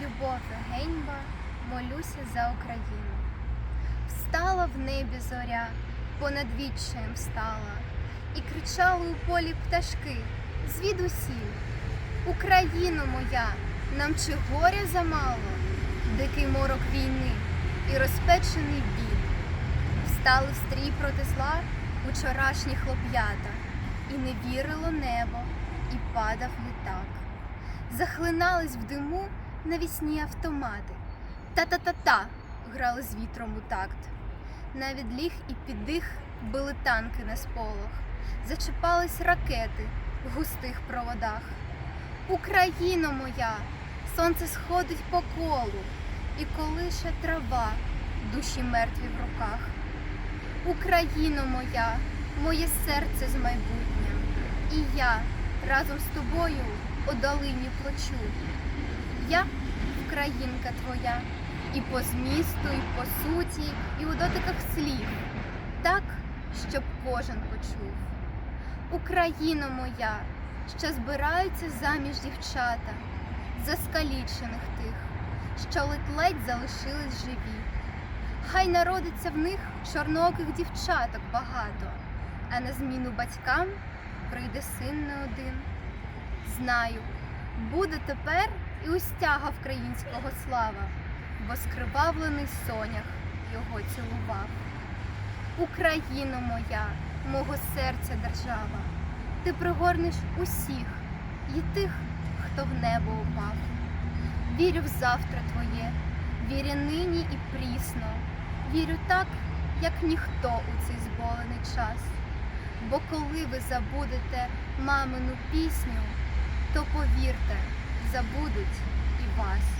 Любов Геньба, молюся за Україну. Встала в небі зоря, понад відчаєм стала, і кричали у полі пташки звідусіль. Україно моя, нам чи горя замало, дикий морок війни і розпечений біль. Встали в стрій проти зла учорашні хлоп'ята, і не вірило небо, і падав літак. Захлинались в диму навісні автомати. Та-та-та-та грали з вітром у такт. На відліг і піддих били танки на сполох, зачіпались ракети в густих проводах. Україно моя, сонце сходить по колу, і колише трава, душі мертві в руках. Україно моя, моє серце з майбутнім, і я разом з тобою у долині плачу. Я Українка твоя, і по змісту, і по суті, і у дотиках слів, так, щоб кожен почув. Україно моя, що збираються заміж дівчата, заскалічених тих, що ледь-ледь залишились живі. Хай народиться в них чорнооких дівчаток багато, а на зміну батькам прийде син не один. Знаю, буде тепер і у стяга українського слава, бо скривавлений сонях його цілував. Україно моя, мого серця держава, ти пригорнеш усіх і тих, хто в небо упав. Вірю в завтра твоє, вірю нині і прісно, вірю так, як ніхто у цей зболений час. Бо коли ви забудете мамину пісню, то повірте, забудуть і вас.